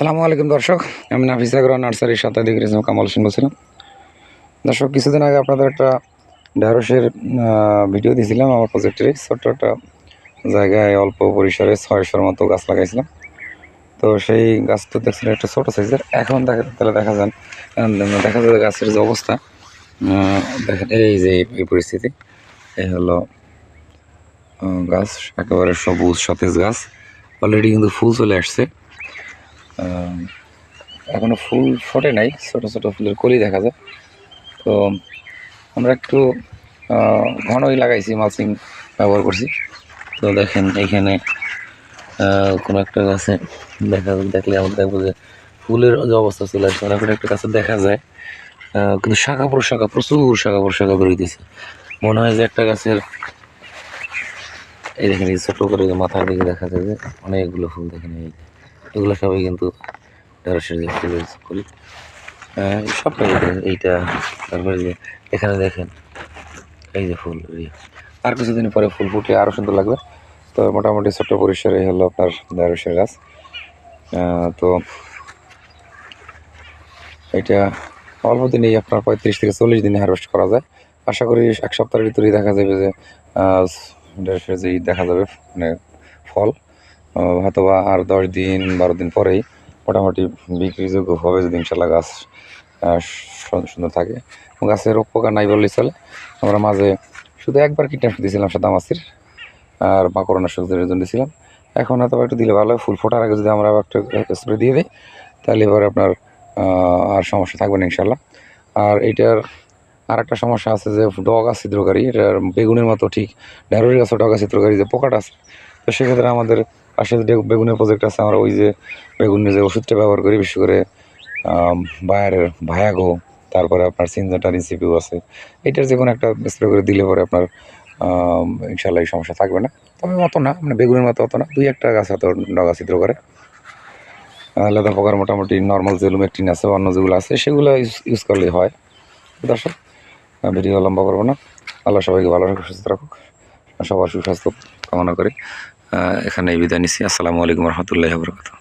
আসসালামু আলাইকুম দর্শক, আমি নাফিস আগরা নার্সারির দেখে রেছিলাম কামাল সিং বলছিলাম। দর্শক, কিছুদিন আগে আপনাদের একটা ঢেঁড়সের ভিডিও দিয়েছিলাম আমার প্রজেক্টের ছোট্ট একটা জায়গায় অল্প পরিসরে ছয়শোর মতো গাছ লাগাইছিলাম। তো সেই গাছ তো দেখছিলাম একটা ছোটো সাইজের, এখন দেখা তাহলে দেখা যান দেখা যায় গাছের যে অবস্থা। দেখেন, এই যে এই পরিস্থিতি, এই হলো গাছ, একেবারে সবুজ সতেজ গাছ। অলরেডি কিন্তু ফুল চলে আসছে। আহ, এখনও ফুল ফোটে নাই ছোট ছোট ফুলের কলি দেখা যায়। তো আমরা একটু ঘনই লাগাইছি মালচিং ব্যবহার করছি। তো দেখেন এইখানে আহ, কোনো একটা গাছে দেখা দেখলে আমরা দেখব যে ফুলের যে অবস্থা চলে আসছে। এখন একটা গাছে দেখা যায় কিন্তু শাখা প্রশাখা প্রচুর শাখা প্রশাখা বেরোইতেছে মনে হয় যে একটা গাছের এই দেখেন এই ছোট করে মাথার দিকে দেখা যায় যে অনেকগুলো ফুল দেখেন এই। এগুলো সবাই কিন্তু ঢেঁড়সের যে হ্যাঁ সবটাই এইটা, তারপরে যে এখানে দেখেন, এই যে ফুল। আর কিছুদিন পরে ফুল ফুটে আরও সুন্দর লাগবে। তো মোটামুটি ছোট্ট পরিসরে হলো আপনার ঢেঁড়সের গাছ। তো এটা অল্প দিনেই আপনার পঁয়ত্রিশ থেকে চল্লিশ দিনে হারভেস্ট করা যায়। আশা করি এক সপ্তাহের ভিতরেই দেখা যাবে যে ঢেঁড়সের যেই দেখা যাবে মানে ফল। আহ, হয়তোবা আর দশ দিন বারো দিন পরেই মোটামুটি বিক্রিযোগ্য হবে যদি ইনশাল্লাহ গাছ সুন্দর থাকে। গাছের রোগ পোকা নাই বললেই চলে। আমরা মাঝে শুধু একবার কীটনাশক দিয়েছিলাম সাদামাছির আর বা মাকড়নাশক জন্য দিয়েছিলাম। এখন হয়তো একটু দিলে ভালো। ফুল ফোটার আগে যদি আমরা আবার একটা স্প্রে দিয়ে দিই তাহলে এবার আপনার আর সমস্যা থাকবে না ইনশাল্লাহ। আর এইটার আর একটা সমস্যা আছে যে ডগা ছিদ্রকারী এটার বেগুনের মতো ঠিক ঢেঁড়সের গাছে ডগা ছিদ্রকারী যে পোকাটা আছে তো সেক্ষেত্রে আমাদের পাশে যে বেগুনের প্রজেক্ট আছে, আমরা ওই যে বেগুনের যে ওষুধটা ব্যবহার করি, বিশেষ করে বায়ারের ভায়াগো, তারপরে আপনার সিনজাটার রিসিপিও আছে। এটার যে কোনো একটা স্প্রে করে দিলে পরে আপনার ইনশাল্লাহ এই সমস্যা থাকবে না। তবে অত না মানে বেগুনের মতো অত না, দুই একটা গাছ হয়তো ডগা ছিদ্র করে লেদা পোকার মোটামুটি নর্মাল যে লুমেকটিন আছে অন্য যেগুলো আছে, সেগুলো ইউজ করলে হয়। দর্শক ভিডিও লম্বা করব না। আল্লাহ সবাইকে ভালো রাখুক, সুস্থ রাখুক। সবার সুস্বাস্থ্য কামনা করে। এখানে বিদায় নিচ্ছি। আসসালামু আলাইকুম রহমতুল্লাহ বরকাত